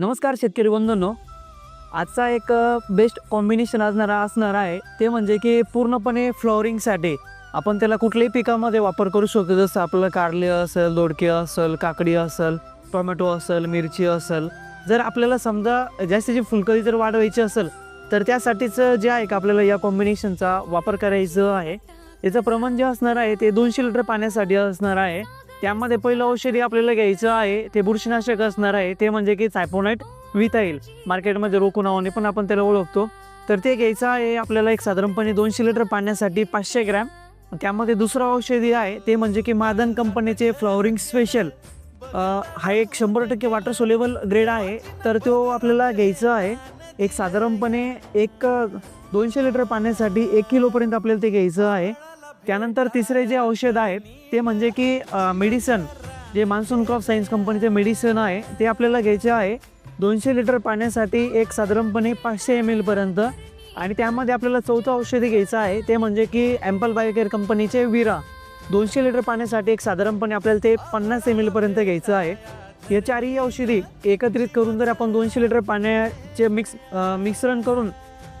नमस्कार शेतकरी बंधूंनो. आजचा एक बेस्ट कॉम्बिनेशन असणारा असणार आहे ते म्हणजे की पूर्णपणे फ्लॉवरिंगसाठी आपण त्याला कुठल्याही पिकामध्ये वापर करू शकतो. जसं आपलं कारले असेल दोडके असेल काकडी असेल टोमॅटो असेल मिरची असेल. जर आपल्याला समजा जास्तीची फुलकरी जर वाढवायची असेल तर त्यासाठीच जे आहे का आपल्याला या कॉम्बिनेशनचा वापर करायचं आहे. याचं प्रमाण जे असणार आहे ते दोनशे लिटर पाण्यासाठी असणार आहे. त्यामध्ये पहिलं औषधी आपल्याला घ्यायचं आहे ते बुरशीनाशक असणार आहे ते म्हणजे की सायपोनाईट येईल मार्केटमध्ये रोकू नावाने पण आपण त्याला ओळखतो. तर ते घ्यायचं आहे आपल्याला एक साधारणपणे दोनशे लिटर पाण्यासाठी पाचशे ग्रॅम. त्यामध्ये दुसरं औषधी आहे ते म्हणजे की मादन कंपनीचे फ्लॉवरिंग स्पेशल. हा एक शंभर टक्के वॉटर सोलेबल ग्रेड आहे तर तो आपल्याला घ्यायचा आहे. एक साधारणपणे एक दोनशे लिटर पाण्यासाठी एक किलोपर्यंत आपल्याला ते घ्यायचं आहे. त्यानंतर तिसरे जे औषध आहे ते म्हणजे की मेडिसन जे मान्सून क्रॉप सायन्स कंपनीचे मेडिसन आहे ते आपल्याला घ्यायचे आहे. दोनशे लिटर पाण्यासाठी एक साधारणपणे पाचशे एम एलपर्यंत आणि त्यामध्ये आपल्याला चौथं औषधी घ्यायचं आहे ते म्हणजे की ॲम्पल बायोकेअर कंपनीचे विरा दोनशे लिटर पाण्यासाठी एक साधारणपणे आपल्याला ते पन्नास एम एलपर्यंत घ्यायचं आहे. या चारही औषधी एकत्रित करून जर आपण दोनशे लिटर पाण्याचे मिक्स मिश्रण करून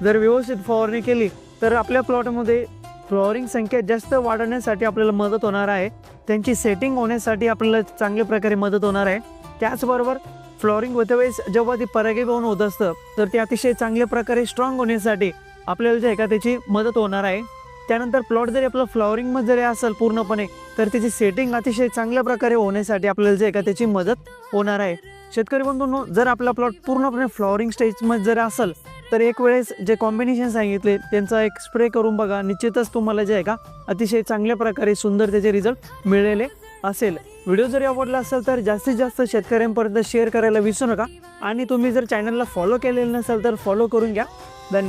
जर व्यवस्थित फवारणी केली तर आपल्या प्लॉटमध्ये फ्लॉवरिंग संख्या जास्त वाढवण्यासाठी आपल्याला मदत होणार आहे. त्यांची सेटिंग होण्यासाठी आपल्याला चांगल्या प्रकारे मदत होणार आहे. त्याचबरोबर फ्लॉवरिंग होते वेळेस जेव्हा ती परागीभवन होत असतं तर ते अतिशय चांगल्या प्रकारे स्ट्रॉंग होण्यासाठी आपल्याला जे आहे का त्याची मदत होणार आहे. त्यानंतर प्लॉट जरी आपलं फ्लॉवरिंगमध्ये जरी असेल पूर्णपणे तर त्याची सेटिंग अतिशय चांगल्या प्रकारे होण्यासाठी आपल्याला जे आहे का त्याची मदत होणार आहे. शेतकरी बंधूंनो जर आपला प्लॉट पूर्णपणे फ्लॉवरिंग स्टेजमध्ये जर असेल तर एक वेळेस जे कॉम्बिनेशन सांगितले त्यांचा एक स्प्रे करून बघा. निश्चितच तुम्हाला जे आहे का अतिशय चांगल्या प्रकारे सुंदर त्याचे रिझल्ट मिळालेले असेल. व्हिडिओ जरी आवडला असेल तर जास्तीत जास्त शेतकऱ्यांपर्यंत शेअर करायला विसरू नका. आणि तुम्ही जर चॅनलला फॉलो केलेलं नसेल तर फॉलो करून घ्या. धन्यवाद.